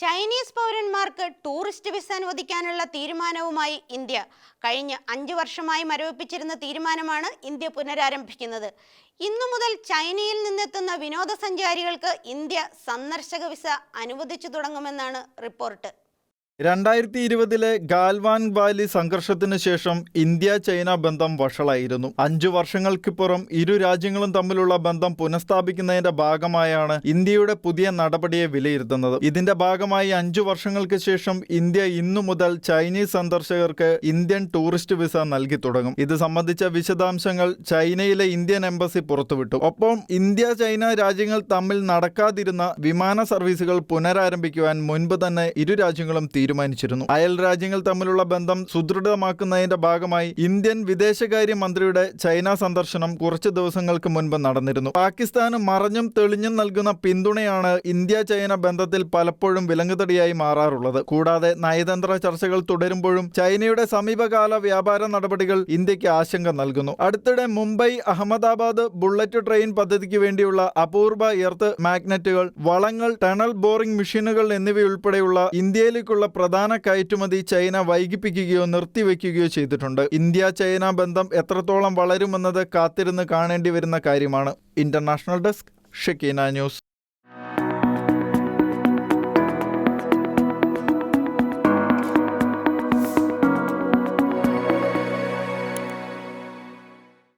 Chinese പൗരന്മാർക്ക് tourist visa അനുവദിക്കാനുള്ള തീരുമാനവുമായി ഇന്ത്യ. കഴിഞ്ഞ അഞ്ചു വർഷമായി മരവിപ്പിച്ചിരുന്ന തീരുമാനമാണ് ഇന്ത്യ പുനരാരംഭിക്കുന്നത്. ഇന്നു മുതൽ ചൈനയിൽ നിന്നെത്തുന്ന വിനോദസഞ്ചാരികൾക്ക് ഇന്ത്യ സന്ദർശക വിസ അനുവദിച്ചു തുടങ്ങുമെന്നാണ് റിപ്പോർട്ട്. രണ്ടായിരത്തി ഇരുപതിലെ ഗാൽവാൻ വാലി സംഘർഷത്തിന് ശേഷം ഇന്ത്യ ചൈന ബന്ധം വഷളായിരുന്നു. അഞ്ചു വർഷങ്ങൾക്കിപ്പുറം ഇരു രാജ്യങ്ങളും തമ്മിലുള്ള ബന്ധം പുനഃസ്ഥാപിക്കുന്നതിന്റെ ഭാഗമായാണ് ഇന്ത്യയുടെ പുതിയ നടപടിയെ വിലയിരുത്തുന്നത്. ഇതിന്റെ ഭാഗമായി അഞ്ചു വർഷങ്ങൾക്ക് ശേഷം ഇന്ത്യ ഇന്നു മുതൽ ചൈനീസ് സന്ദർശകർക്ക് ഇന്ത്യൻ ടൂറിസ്റ്റ് വിസ നൽകി തുടങ്ങും. ഇത് സംബന്ധിച്ച വിശദാംശങ്ങൾ ചൈനയിലെ ഇന്ത്യൻ എംബസി പുറത്തുവിട്ടു. ഒപ്പം ഇന്ത്യ ചൈന രാജ്യങ്ങൾ തമ്മിൽ നടക്കാതിരുന്ന വിമാന സർവീസുകൾ പുനരാരംഭിക്കുവാൻ മുൻപ് തന്നെ ഇരു രാജ്യങ്ങളും തീരുമാനിച്ചിരുന്നു. അയൽ രാജ്യങ്ങൾ തമ്മിലുള്ള ബന്ധം സുദൃഢമാക്കുന്നതിന്റെ ഭാഗമായി ഇന്ത്യൻ വിദേശകാര്യ മന്ത്രിയുടെ ചൈന സന്ദർശനം കുറച്ച് ദിവസങ്ങൾക്ക് മുൻപ് നടന്നിരുന്നു. പാകിസ്ഥാന് മറഞ്ഞും തെളിഞ്ഞും നൽകുന്ന പിന്തുണയാണ് ഇന്ത്യ ചൈന ബന്ധത്തിൽ പലപ്പോഴും വിലങ്ങുതടിയായി മാറാറുള്ളത്. കൂടാതെ നയതന്ത്ര ചർച്ചകൾ തുടരുമ്പോഴും ചൈനയുടെ സമീപകാല വ്യാപാര നടപടികൾ ഇന്ത്യയ്ക്ക് ആശങ്ക നൽകുന്നു. അടുത്തിടെ മുംബൈ അഹമ്മദാബാദ് ബുള്ളറ്റ് ട്രെയിൻ പദ്ധതിക്ക് വേണ്ടിയുള്ള അപൂർവ എർത്ത് മാഗ്നറ്റുകൾ വളങ്ങൾ ടണൽ ബോറിംഗ് മെഷീനുകൾ എന്നിവയുൾപ്പെടെയുള്ള ഇന്ത്യയിലേക്കുള്ള പ്രധാന കയറ്റുമതി ചൈന വൈകിപ്പിക്കുകയോ നിർത്തിവെക്കുകയോ ചെയ്തിട്ടുണ്ട്. ഇന്ത്യ ചൈന ബന്ധം എത്രത്തോളം വളരുമെന്നത് കാത്തിരുന്ന് കാണേണ്ടി വരുന്ന കാര്യമാണ്. International desk Shekina news.